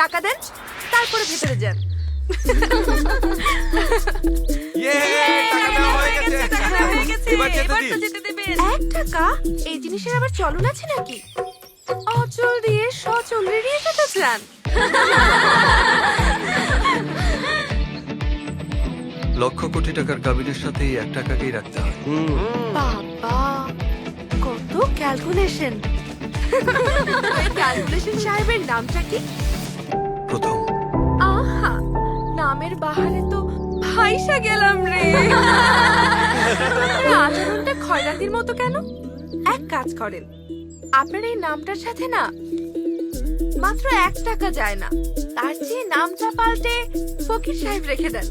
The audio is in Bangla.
টাকা দেন তারপরে ভেতরে যান। ইয়ে হয়ে এক টাকা? এই জিনিসের আবার চলন আছে নাকি? অচল দিয়ে সচল রেডিয়ে যেতে চান। লক্ষ কোটি টাকার কাবিনের সাথে এক টাকাকেই রাখতে হয়। বাবা কত ক্যালকুলেশন ক্যালকুলেশন সাহেবের নামটা কি? প্রথম। আহা, নামের বাহারে তো ভাইসা গেলাম রে। আপনার আচরণটা খয়রাতির মতো কেন? এক কাজ করেন, আপনার এই নামটার সাথে না মাত্র এক টাকা যায় না। তার চেয়ে নামটা পাল্টে ফকির সাহেব রেখে দেন।